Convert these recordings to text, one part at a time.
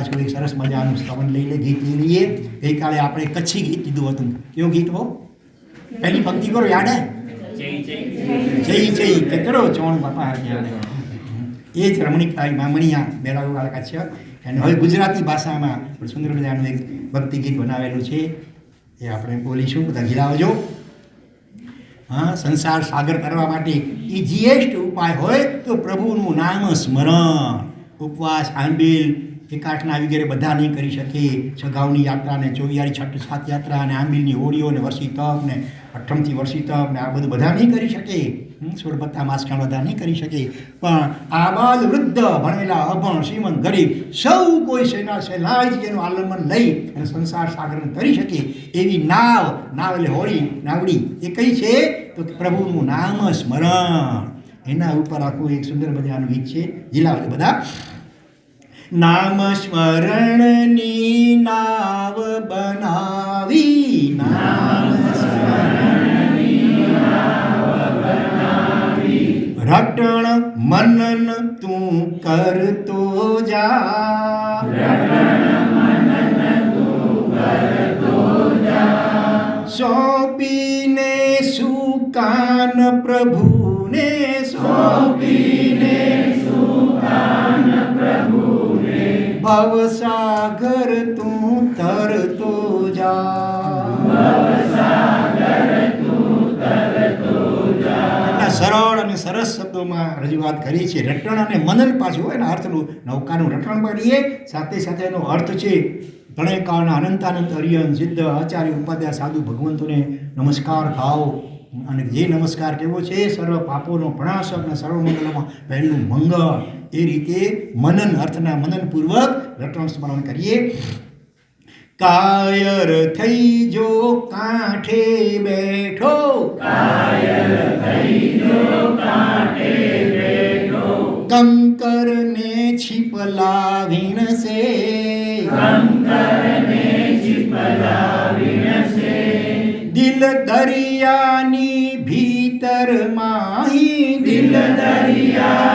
પાછું એક સરસ મજાનું શ્રવણ લઈ લે ગીત લઈ લઈએ. ગઈકાલે આપણે કચ્છી ગીત લીધું હતું. કેવું ગીત હો? પહેલી પંક્તિ કરો, યાદ હે? જય જય કે કરો ચોણ બાપા એ જ રમણીકતા મામણીયા મેળાવાળા છે અને હવે ગુજરાતી ભાષામાં સુંદર મજાનું એક ભક્તિ ગીત બનાવેલું છે. એ આપણે બોલીશું, બધા ગીરાવજો હા, સંસાર સાગર કરવા માટે ઇઝીએસ્ટ ઉપાય હોય તો પ્રભુનું નામ સ્મરણ. ઉપવાસ, આંબીલ એકાઠના વગેરે બધા નહીં કરી શકે. સગાઉની યાત્રા ને ચોવિયારી છઠ સાત યાત્રા અને આંબીલની હોળીઓ ને વર્ષી તપ ને અઠમથી વર્ષી તપ ને આ બધું બધા નહીં કરી શકે. હમ, માસકાણ બધા નહીં કરી શકે. પણ આબાદ વૃદ્ધ ભણેલા અભણ શ્રીમંત ગરીબ સૌ કોઈ સેના સહેલાઈથી એનું આલંબન લઈ અને સંસાર સાગરને તરી શકે એવી નાવ નાવ એટલે હોળી નાવડી એ કઈ છે? તો પ્રભુનું નામ સ્મરણ. એના ઉપર આખું એક સુંદર મજાનું ગીત છે. જિલ્લા બધા. નામ સ્મરણની નાવ બનાવી રટણ મનન તું કરતો જા. સોંપીને સુકાન પ્રભુને સોંપીને ભવસાગર તું તરતો જા. સરળ અને સરસ શબ્દોમાં રજૂઆત કરી છે. રટણ અને મનન પાછું હોય એના અર્થનું, નૌકાનું રટણ કરીએ સાથે સાથે એનો અર્થ છે ત્રણેકાળના કાળના અનંતાનંત અરિયન સિદ્ધ, આચાર્ય, ઉપાધ્યાય, સાધુ, ભગવંતોને નમસ્કાર ભાવ. અને જે નમસ્કાર કેવો છે, સર્વ પાપોનો પ્રણાશક અને સર્વ મંગલમાં પહેલું મંગળ. એ રીતે મનન, અર્થના મનનપૂર્વક રટણ સ્મરણ કરીએ. કાયર થઈ જો કાંઠે બેઠો. કંકર ને છીપલા વીણશે દિલ દરિયાની ભીતર માહી. દિલ દરિયાની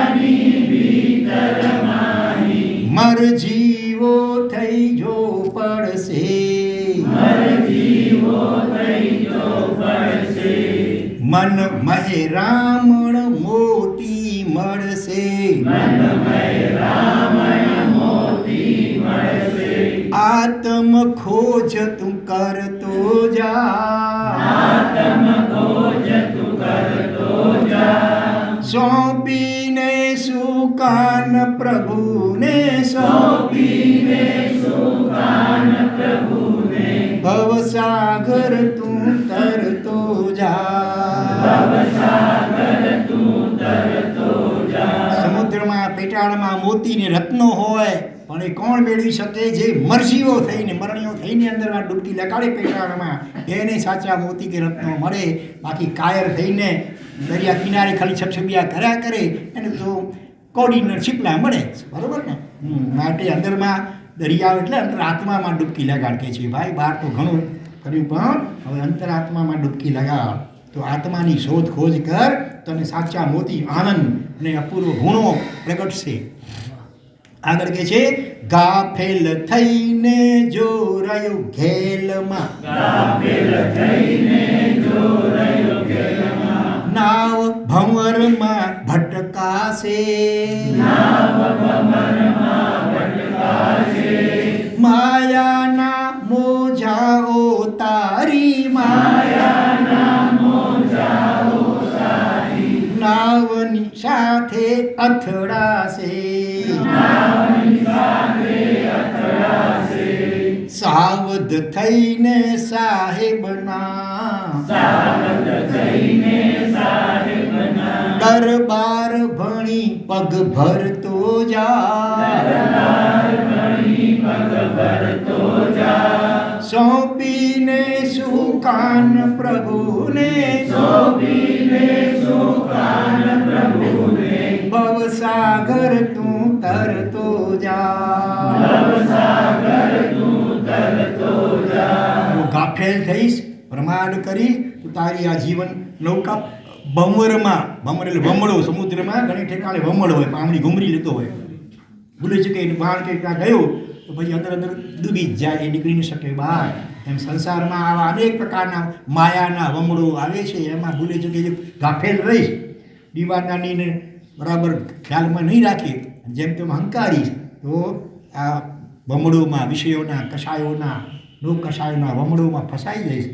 મન મહે રામણ મોતી મળશે. આત્મ ખોજ તું કરતો જા. સોંપીને સમુદ્રમાં પેટાળમાં મોતીને રત્નો હોય, પણ એ કોણ મેળવી શકે? જે મરજીઓ થઈને, મરણીઓ થઈને અંદરમાં ડૂબકી લગાડે પેટાળમાં એને સાચા મોતી કે રત્નો મળે. બાકી કાયર થઈને દરિયા કિનારે ખાલી છપછપિયા કર્યા કરે, એને તો કોડીને છીપલા મળે બરાબર ને? માટે અંદરમાં દરિયા એટલે અંતરાત્મામાં ડૂબકી લગાડ કે છે. ભાઈ, બહાર તો ઘણું કર્યું, પણ હવે અંતરાત્મામાં ડૂબકી લગાડ. તો આત્માની શોધ ખોજ કર, તને સાચા મોતી આનંદ અને અપૂર્વ ગુણો પ્રગટશે. આગળ કે છે ગાફેલ થઈને જો રહ્યો ઘેલમાં. નાવ ભંવરમાં ભટકાશે. માયાના અથડાશે સાવધ થઈને સાહેબના દરબાર ભણી પગ ભરતો જા સોંપીને સુકાન પ્રભુને સોંપીને સુકાન પ્રભુને ભવસાગર તું તરતો જા. તું ગાફેલ થઈશ, પ્રમાણ કરી, તું તારી આ જીવન નૌકા ભમરમાં, ભમર એટલે ભમળો સમુદ્રમાં, ઘણી ઠેકાણે ભમળ હોય પામણી ઘૂમરી લેતો હોય. ભૂલી ચૂકે બહાર કે ત્યાં ગયો, તો પછી અંદર અંદર ડૂબી જ જાય, એ નીકળી ન શકે બહાર એમ સંસારમાં આવા અનેક પ્રકારના માયાના વમળો આવે છે, એમાં ભૂલે છે કે ગાફેલ રહીશ. દીવાનાનીને બરાબર ખ્યાલમાં નહીં રાખી જેમ તેમ હંકારીશ તો આ વમળોમાં વિષયોના કષાયોના લોક કષાયોના વમળોમાં ફસાઈ જઈશ.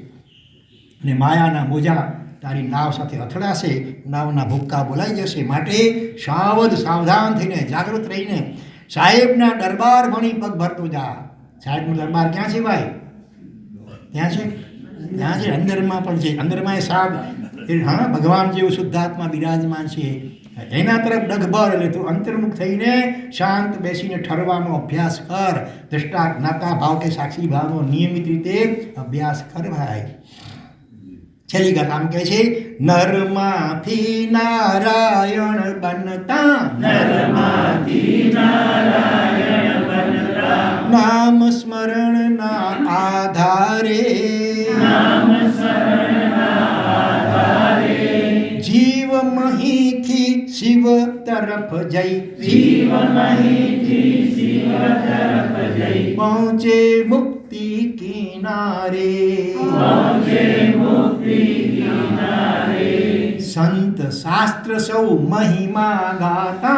અને માયાના મોજા તારી નાવ સાથે અથડાશે, નાવના ભૂક્કા બોલાઈ જશે. માટે સાવધ સાવધાન થઈને જાગૃત રહીને સાહેબના દરબાર ભણી પગ ભરતો જા. સાહેબનો દરબાર ક્યાં છે ભાઈ? ત્યાં છે? ત્યાં છે? અંદરમાં પણ છે. અંદરમાં એ સાહેબ હા, ભગવાન જેવું શુદ્ધાત્મા બિરાજમાન છે. એના તરફ ડગભર એટલે તું અંતર્મુખ થઈને શાંત બેસીને ઠરવાનો અભ્યાસ કર. દ્રષ્ટા જ્ઞાતા ભાવ કે સાક્ષી ભાવનો નિયમિત રીતે અભ્યાસ કર ભાઈ છેલ્લી આમ કહે છે નરમાંથી નારાયણ બનતા નામ સ્મરણ ના આધારે શિવ તરફ જઈ. જીવ પહોંચે મુક્તિ કિનારે. સંત શાસ્ત્ર સૌ મહિમા ગાતા.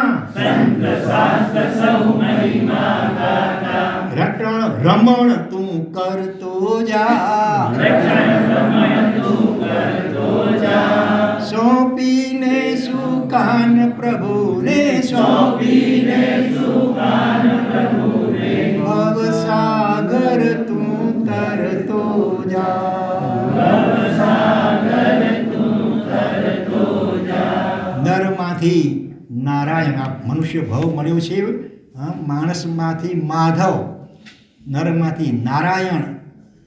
રટણ રમણ તું કરતો જા. સોંપીને સુકાન પ્રભુને ભવ સાગર તું તરતો જા નરમાંથી નારાયણ આ મનુષ્ય ભવ મળ્યો છે માણસમાંથી માધવ નરમાંથી નારાયણ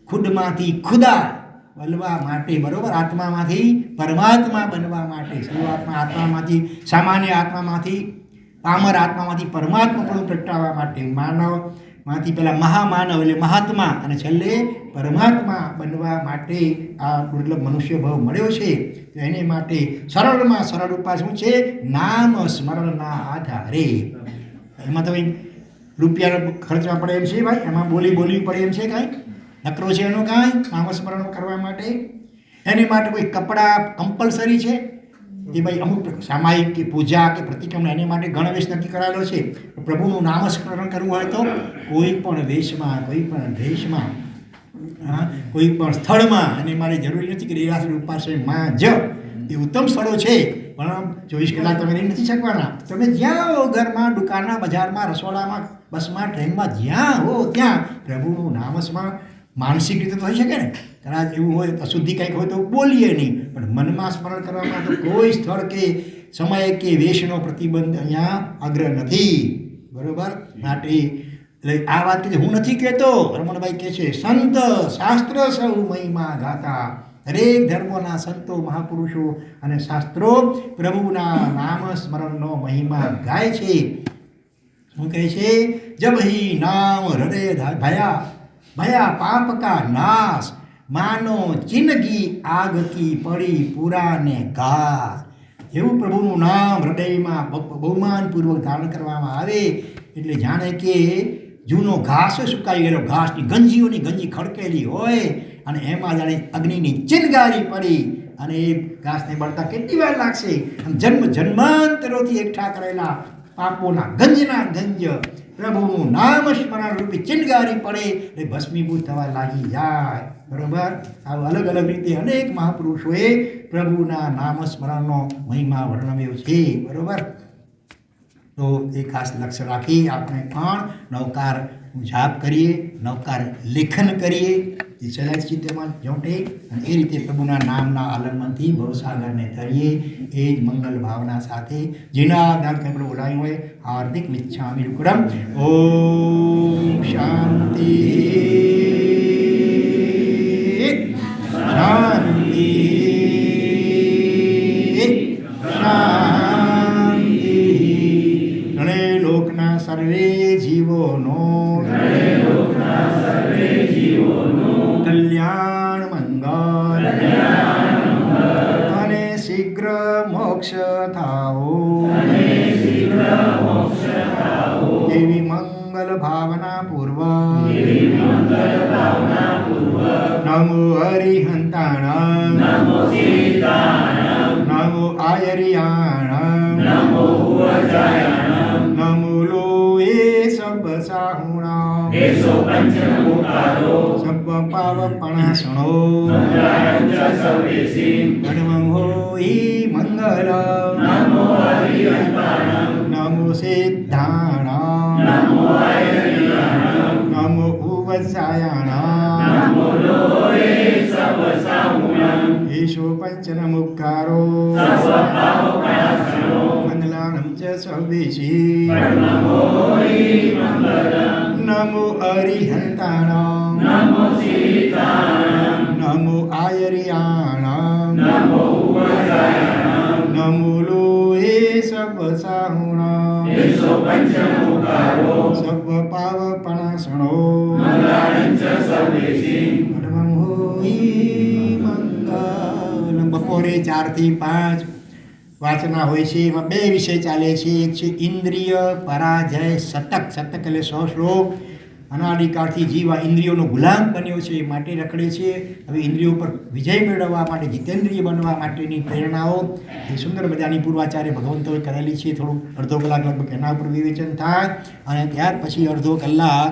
ખુદમાંથી ખુદા બનવા માટે, બરોબર? આત્મામાંથી, પરમાત્મા બનવા માટે. શરૂઆતમાં આત્મામાંથી, સામાન્ય આત્મામાંથી, પામર આત્મામાંથી પરમાત્મા પણ પ્રગટાવવા માટે. માનવમાંથી પેલા મહામાનવ એટલે મહાત્મા અને છેલ્લે પરમાત્મા બનવા માટે આ દુર્લભ મનુષ્ય ભાવ મળ્યો છે. તો એને માટે સરળમાં સરળ ઉપાય શું છે? નામ સ્મરણના આધારે. એમાં તમે રૂપિયાનો રૂપિયા ખર્ચવા પડે એમ છે ભાઈ? એમાં બોલી બોલવી પડે એમ છે કાંઈ? નકરો છે એનો કાંઈ નામસ્મરણ કરવા માટે. એની માટે કોઈ કપડાં કમ્પલસરી છે? કે ભાઈ અમુક સામાયિક કે પૂજા કે પ્રતિક્રમણ એની માટે ગણવેશ નક્કી કરાયેલો છે? પ્રભુનું નામસ્મરણ કરવું હોય તો કોઈ પણ વેશમાં, કોઈ પણ દેશમાં કોઈ પણ સ્થળમાં અને મારે જરૂરી નથી કે દેરાસર ઉપાસે માં જ. એ ઉત્તમ સ્થળો છે. પણ ચોવીસ કલાક તમે રહી નથી શકવાના. તમે જ્યાં હો ઘરમાં, દુકાનના બજારમાં, રસોડામાં, બસમાં, ટ્રેનમાં, જ્યાં હો ત્યાં પ્રભુનું નામસ્મરણ માનસિક રીતે થઈ શકે ને? કદાચ એવું હોય, અશુદ્ધિ કંઈક હોય તો બોલીએ નહીં. પણ મનમાં સ્મરણ કરવામાં તો કોઈ સ્થળ કે સમય કે વેશનો પ્રતિબંધ અહીંયા અગ્ર નથી. બરાબર? માટે એટલે આ વાત હું નથી કહેતો રમણભાઈ કહે છે, સંત શાસ્ત્ર સૌ મહિમા ગાતા. દરેક ધર્મોના સંતો, મહાપુરુષો અને શાસ્ત્રો પ્રભુના નામ સ્મરણનો મહિમા ગાય છે. શું કહે છે? જબ હિ નામ હૃદય ભયા ભયા પાપ કા નાશ. માનો ચિનગી આગથી પડી પુરાને ઘા. એવું પ્રભુનું નામ હૃદયમાં બહુમાનપૂર્વક ધારણ કરવામાં આવે એટલે જાણે કે જૂનો ઘાસ સુકાઈ ગયેલો ઘાસની ગંજીઓની ગંજી ખડકેલી હોય અને એમાં જાણે અગ્નિની ચિનગારી પડી અને એ ઘાસને બળતા કેટલી વાર લાગશે? જન્મ, જન્માંતરોથી એકઠા કરેલા પાપોના ગંજના ગંજ પ્રભુનું નામ સ્મરણ રૂપી ચિનગારી પડે એટલે ભસ્મીભૂત થવા લાગી જાય. બરોબર? આવું અલગ અલગ રીતે અનેક મહાપુરુષોએ પ્રભુના નામ સ્મરણનો મહિમા વર્ણવ્યો છે. બરોબર? તો એ ખાસ લક્ષ્ય રાખી આપણે પણ નવકાર જાપ કરીએ, નવકાર લેખન કરીએ. એ સહેલાઈ ચિત્તમાં જોંટે અને એ રીતે પ્રભુના નામના આલંબનથી ભવસાગરને તરીએ એ જ મંગલ ભાવના સાથે જેના આધાર કંઈ પણ બોલાવ્યું હોય, હાર્દિક મિચ્છામી રૂકડમ ઓમ શાંતિ. શાંતિ. સર્વે જીવોનો કલ્યાણ મંગલ અને શીઘ્ર મોક્ષ થાઓ એવી મંગલ ભાવના પૂર્વક નમો હરિહંતાણ નમો આયરિયાણ નમો સાહુણા સબ પાવપણાસણો પરમં હોઈ મંગલ નમો સિદ્ધાણ નમો ઉવસાયાણ ઈશો પંચન મુખારો મંગલાનમ ચ સૌદેશી નમો અરિહંતાણ નમો આયરિયાણ નમો લોએ સબ સાહુણ સબ પાવપણાસણો પરમં હોઈ મંગલમ. બપોરે ચારથી પાંચ વાંચના હોય છે, એમાં બે વિષય ચાલે છે. એક છે ઇન્દ્રિય પરાજય શતક શતક એટલે સો શ્લોક અનાદિકાળથી જીવ ઇન્દ્રિયોનો ગુલામ બન્યો છે, એ માટે રખડે છે. હવે ઇન્દ્રિયો પર વિજય મેળવવા માટે, જીતેન્દ્રિય બનવા માટેની પ્રેરણાઓ. એ સુંદર મજાની પૂર્વાચાર્ય ભગવંતોએ કરેલી છે. થોડું અડધો કલાક લગભગ એના ઉપર વિવેચન થાય અને ત્યાર પછી અડધો કલાક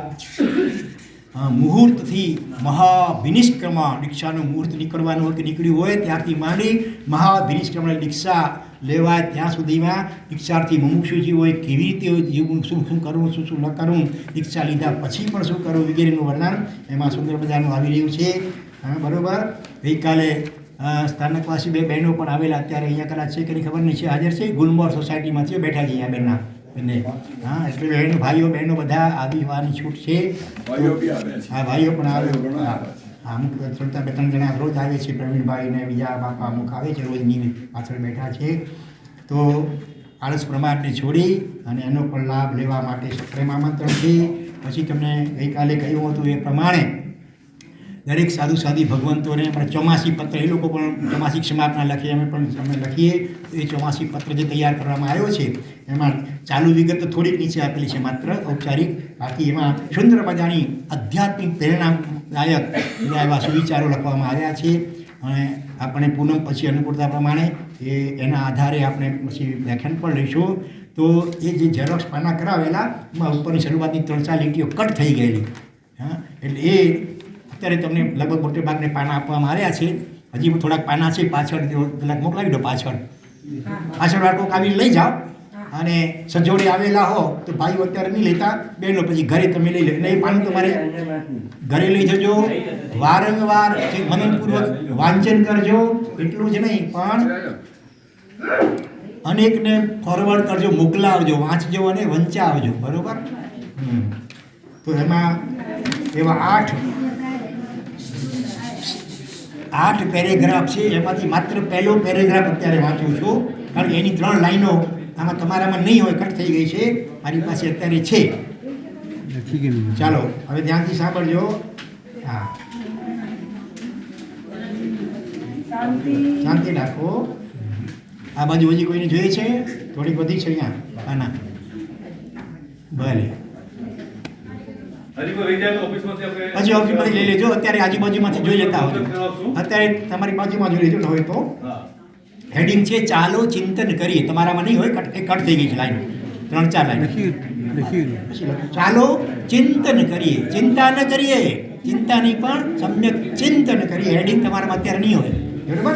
મુહૂર્તથી મહાવિનિષ્ક્રમણ, દીક્ષાનું મુહૂર્ત નીકળવાનું હોય કે નીકળ્યું હોય, ત્યારથી માંડી મહાભિનિષ્ક્રમણ દીક્ષા લેવાય ત્યાં સુધીમાં દીક્ષાર્થી મુમુક્ષુજી હોય કેવી રીતે જીવવું શું શું કરવું શું શું ન કરવું દીક્ષા લીધા પછી પણ શું કરવું વગેરેનું વર્ણન એમાં સુંદર મજાનું આવી રહ્યું છે. હા બરાબર? ગઈકાલે સ્થાનકવાસી બે બહેનો પણ આવેલા અત્યારે અહીંયા કદાચ છે કે ખબર નહીં છે હાજર છે? ગુલમોર સોસાયટીમાં છે બેઠા છે અહીંયા બેનના બંને. હા એટલે બહેનો ભાઈઓ બહેનો બધા આવી હોવાની છૂટ છે. હા ભાઈઓ પણ આવે. અમુક ચડતા બે ત્રણ જણા રોજ આવે છે, પ્રવીણભાઈ ને બીજા બાપા અમુક આવે છે રોજની પાછળ બેઠા છે. તો આળસ પ્રમાણને છોડી અને એનો પણ લાભ લેવા માટે સપ્રેમ આમંત્રણ છે પછી તમને ગઈકાલે કહ્યું હતું એ પ્રમાણે દરેક સાધુ સાધી ભગવંતોને આપણે ચોમાસી પત્ર, એ લોકો પણ ચોમાસી ક્ષમાપના લખીએ અમે પણ અમે લખીએ. એ ચોમાસી પત્ર જે તૈયાર કરવામાં આવ્યો છે એમાં ચાલુ વિગત થોડીક નીચે આપેલી છે માત્ર ઔપચારિક. બાકી એમાં સુંદર મજાની આધ્યાત્મિક પ્રેરણાદાયક એવા સુવિચારો લખવામાં આવ્યા છે. અને આપણે પૂનમ પછી અનુકૂળતા પ્રમાણે એ એના આધારે આપણે પછી વ્યાખ્યાન પણ લઈશું. તો એ જે ઝેરોક્ષ પાના કરાવેલા, એમાં ઉપરની શરૂઆતની ત્રણ ચાર લીટીઓ કટ થઈ ગયેલી. હા, એટલે એ અત્યારે તમને લગભગ મોટે ભાગને પાના આપવામાં આવ્યા છે. હજી થોડાક પાના છે, પાછળ કલાક મોકલાવી દો પાછળ. પાછળ આટલો કાવી લઈ જાઓ. અને સજોડે આવેલા હો તો ભાઈઓ અત્યારે નહીં લેતા બેનો પછી ઘરે તમે લઈ લે. એટલે એ પાનું તમારે ઘરે લઈ જજો વારંવાર જે મનનપૂર્વક વાંચન કરજો એટલું જ નહીં પણ અનેકને ફોરવર્ડ કરજો મોકલાવજો વાંચજો અને વંચાવજો બરોબર. તો એમાં એવા આઠ આઠ પેરેગ્રાફ છે એમાંથી માત્ર પહેલો પેરેગ્રાફ અત્યારે વાંચું છું કારણ કે એની ત્રણ લાઈનો આમાં તમારામાં નહીં હોય કટ થઈ ગઈ છે. મારી પાસે અત્યારે છે. ચાલો હવે ધ્યાનથી સાંભળજો. હા. શાંતિ. રાખો. આ બાજુ હજી કોઈને જોઈએ છે? થોડીક બધી છે અહીંયા. આના ભલે. હજી ઓફિસમાંથી પછી ઓફિસમાંથી લઈ લેજો. અત્યારે આજુબાજુમાંથી જોઈ લેતા હોજો અત્યારે તમારી બાજુમાં જોઈ લેજો હોય તો. હા. હેડિંગ છે ચાલો ચિંતન કરીએ. તમારામાં નહીં હોય કટ એ કટ થઈ ગઈ છે લાઈન. ત્રણ ચાર લાઈન. ચાલો ચિંતન કરીએ. ચિંતા ન કરીએ. ચિંતાની પણ સમ્યક ચિંતન કરીએ. હેડિંગ તમારામાં અત્યારે નહીં હોય. બરાબર?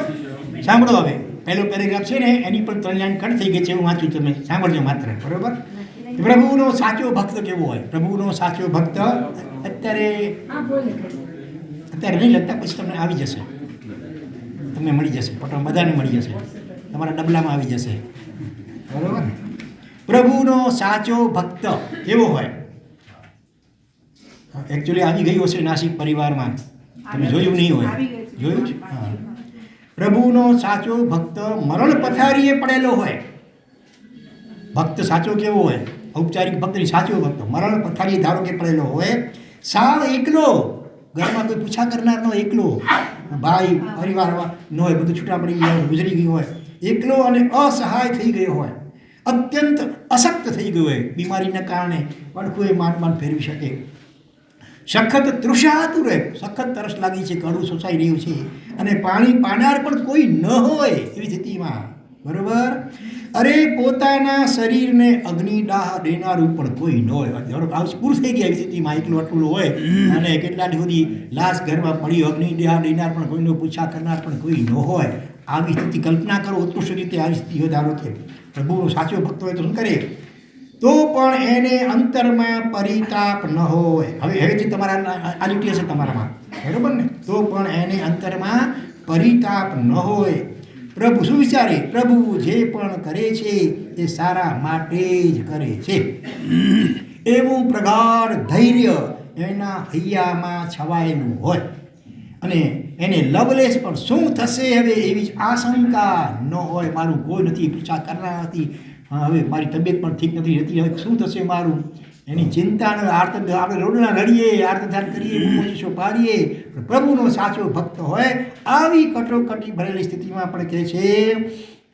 સાંભળો હવે. પહેલો પેરેગ્રાફ છે ને એની પણ ત્રણ લાઈન કટ થઈ ગઈ છે. એવું વાંચ્યું તમે સાંભળજો માત્ર. બરાબર? પ્રભુનો સાચો ભક્ત કેવો હોય? પ્રભુનો સાચો ભક્ત અત્યારે અત્યારે નહીં લગતા પછી તમને આવી જશે. તમને મળી જશે પટો બધાને મળી જશે. તમારા ડબલામાં આવી જશે. બરોબર? પ્રભુનો સાચો ભક્ત કેવો હોય. એકચ્યુઅલી આવી ગયું હશે નાસિક પરિવારમાં. તમે જોયું નહીં હોય. જોયું છે? હા. પ્રભુનો સાચો ભક્ત મરણ પથારીએ પડેલો હોય. ભક્ત સાચો કેવો હોય? ઔપચારિક ભક્ત સાચો ભક્ત મરણ પથારીએ ધારો કે પડેલો હોય. સાવ એકલો ઘરમાં કોઈ પૂછા કરનાર નો એકલો ભાઈ પરિવારમાં ન હોય, બધું છૂટા પડી ગયા હોય, ગુજરી ગયું હોય, એકલો અને અસહાય થઈ ગયો હોય, અત્યંત અશક્ત થઈ ગયો હોય, બીમારીના કારણે પણ એ માંડ માંડ ફેરવી શકે. સખત તૃષાતું રહે, સખત તરસ લાગી છે કડું સોસાઈ રહ્યું છે. અને પાણી પાનાર પણ કોઈ ન હોય એવી સ્થિતિમાં. બરોબર? અરે પોતાના શરીરને અગ્નિદાહ દેનારું પણ કોઈ ન હોય. આવું પુરુષ થઈ ગયા એવી સ્થિતિમાં એકલું અટલું હોય. અને કેટલા સુધી લાશ ઘરમાં પડી અગ્નિદાહ દેનાર પણ કોઈનો પૂછા કરનાર પણ કોઈ ન હોય. આવી સ્થિતિ કલ્પના કરો ઉત્કૃષ્ટ રીતે આવી સ્થિતિ હોય ધારો કે પ્રભુનો સાચો ભક્ત હોય તો શું કરે? તો પણ એને અંતરમાં પરિતાપ ન હોય. હવે હવેથી તમારા આ લીટી હશે તમારામાં. બરાબર ને? તો પણ એને અંતરમાં પરિતાપ ન હોય. પ્રભુ શું વિચારે? પ્રભુ જે પણ કરે છે, એ સારા માટે જ કરે છે. એવું પ્રગાઢ ધૈર્ય એના હૈયામાં છવાયેલું હોય. અને એને લવલેસ પણ શું થશે હવે એવી જ આશંકા ન હોય. મારું કોઈ નથી પૂછા કરનાર નથી. હવે મારી તબિયત પણ ઠીક નથી રહેતી. હવે શું થશે મારું? એની ચિંતા આપણે રોડના લડીએ, આર્તધાન કરીએ બૂમોચીસો પાડીએ. પ્રભુનો સાચો ભક્ત હોય, આવી કટોકટી ભરેલી સ્થિતિમાં પણ કહે છે,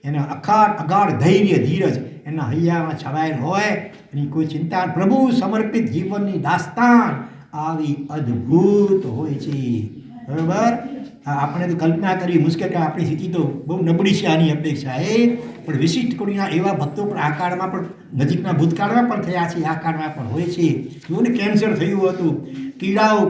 એના અખાડ અગાઢ ધૈર્ય ધીરજ એના હૈયામાં છવાયેલ હોય. એની કોઈ ચિંતા પ્રભુ સમર્પિત જીવનની દાસ્તાન આવી અદ્ભુત હોય છે. બરાબર? આપણે તો કલ્પના કરવી મુશ્કેલ કે આપણી સ્થિતિ તો બહુ નબળી છે આની અપેક્ષા એ. પણ વિશિષ્ટ કોડીના એવા ભક્તો પણ આ કાળમાં પણ, નજીકના ભૂતકાળમાં પણ થયા છે, આ કાળમાં પણ હોય છે. જુઓ ને, કેન્સર થયું હતું કીડાઓ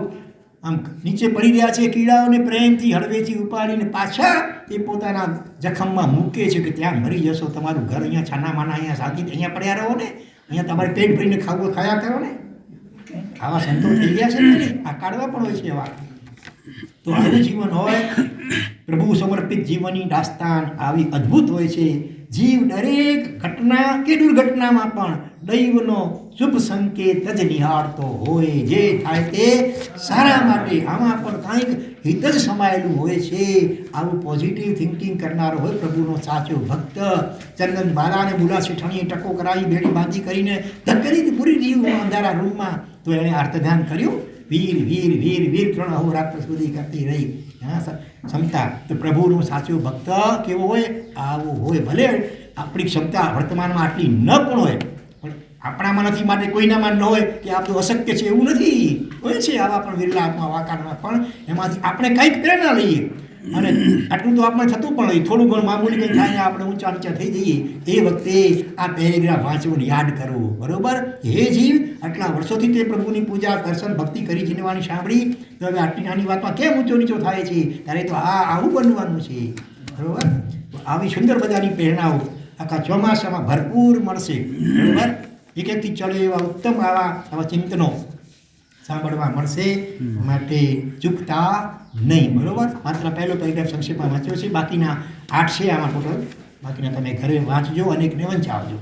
આમ નીચે પડી રહ્યા છે કીડાઓને પ્રેમથી હળવેથી ઉપાડીને પાછા એ પોતાના જખમમાં મૂકે છે કે ત્યાં મરી જશો. તમારું ઘર અહીંયા છાના માના અહીંયા શાંતિથી અહીંયા પડ્યા રહો ને. અહીંયા તમારે પેટ ભરીને ખાવું, ખાયા કરો ને. ખાવા સંતો થઈ ગયા છે ને આ કાઢવા પણ હોય છે એવા. તો આવું જીવન હોય. પ્રભુ સમર્પિત જીવનની દાસ્તાન આવી અદ્ભુત હોય છે. જીવ દરેક ઘટના કે દુર્ઘટનામાં પણ દૈવનો શુભ સંકેત જ નિહાળતો હોય. જે થાય તે સારા માટે આમાં પણ કાંઈક હિત જ સમાયેલું હોય છે. આવું પોઝિટિવ થિંકિંગ કરનારો હોય પ્રભુનો સાચો ભક્ત. ચંદન બાલાને બુલા શેઠણીએ ટકો કરાવી, બેડી બાંધી કરીને ધક્કરી પૂરી દીવું અંધારા રૂમમાં. તો એણે અર્થધ્યાન કર્યું. વીર વીર વીર વીર ત્રણ અહોરાત્ર સુધી કરતી રહી. હા ક્ષમતા તો પ્રભુનો સાચો ભક્ત કેવો હોય? આવો હોય. ભલે આપણી ક્ષમતા વર્તમાનમાં આટલી ન પણ હોય આપણામાં નથી, માટે કોઈનામાં ન હોય કે આ બધું અશક્ય છે, એવું નથી. હોય છે આવા પણ વિરલા આત્મા વાકારમાં પણ એમાંથી આપણે કંઈક પ્રેરણા લઈએ. અને આટલું તો આપણે થતું પણ હોય. થોડું ઘણું મામૂલી કંઈ થાય આપણે ઊંચા નીચા થઈ જઈએ. એ વખતે આ પેરેગ્રાફ વાંચવું યાદ કરવું. બરોબર? હે જીવ, આટલા વર્ષોથી તે પ્રભુની પૂજા, દર્શન, ભક્તિ કરી જીનવાની સાંભળી. તો હવે આટલી નાની વાતમાં કેમ ઊંચો નીચો થાય છે? ત્યારે તો આ આવું બનવાનું છે. બરોબર? આવી સુંદર બધાની પ્રેરણાઓ આખા ચોમાસામાં ભરપૂર મળશે. બરોબર? એક એકથી ચડે એવા ઉત્તમ આવા આવા ચિંતનો સાંભળવા મળશે. માટે ચૂકતા નહીં બરોબર? માત્ર પહેલો પેરેગ્રાફ સંક્ષેપમાં વાંચ્યો છે. બાકીના આઠ છે આમાં ટોટલ બાકીના તમે ઘરે વાંચજો અને એકને વંચાવજો